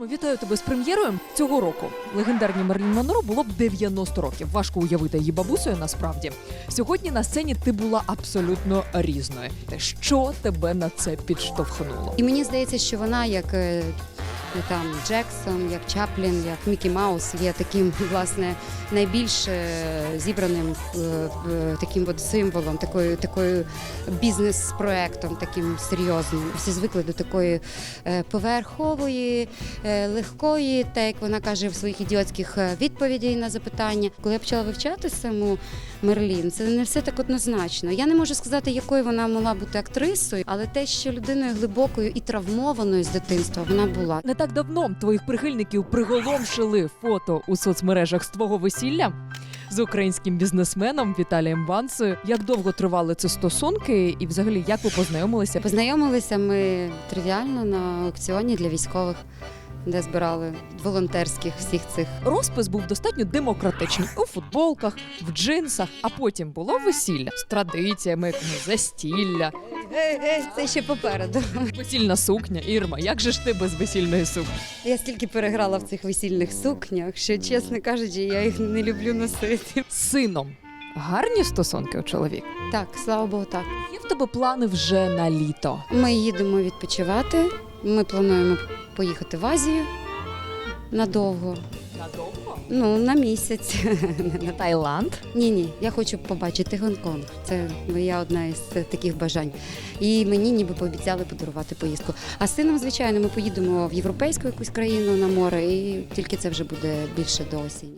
Ірмо, вітаю тебе з прем'єрою цього року. Легендарній Мерлін Монро було б 90 років. Важко уявити її бабусею насправді. Сьогодні на сцені ти була абсолютно різною. Що тебе на це підштовхнуло? І мені здається, що вона як е, там Джексон, як Чаплін, як Мікі Маус є таким власне найбільш е, зібраним е, таким от символом, такою такою бізнес-проектом, таким серйозним. Всі звикли до такої е, поверхової, легкої, та як вона каже в своїх ідіотських відповідей на запитання. Коли я почала вивчати саму Мерлін, це не все так однозначно. Я не можу сказати, якою вона могла бути актрисою, але те, що людиною глибокою і травмованою з дитинства вона була. Так давно твоїх прихильників приголомшили фото у соцмережах з твого весілля з українським бізнесменом Віталієм Вансою. Як довго тривали ці стосунки, і взагалі як ви познайомилися? Познайомилися ми тривіально на аукціоні для військових, де збирали волонтерських всіх цих. Розпис був достатньо демократичний у футболках, в джинсах, а потім було весілля з традиціями, Це ще попереду. весільна сукня. Ірма, як же ж ти без весільної сукні? Я стільки переграла в цих весільних сукнях, що, чесно кажучи, я їх не люблю носити. З сином гарні стосунки у чоловіка. Так, слава Богу, так. Є в тебе плани вже на літо. Ми їдемо відпочивати. Ми плануємо поїхати в Азію надовго. Надовго? Ну, на місяць. На Таїланд. Ні, ні, я хочу побачити Гонконг. Це моя одна із таких бажань. І мені ніби пообіцяли подарувати поїздку. А з сином, звичайно, ми поїдемо в європейську якусь країну на море, і тільки це вже буде більше до осені.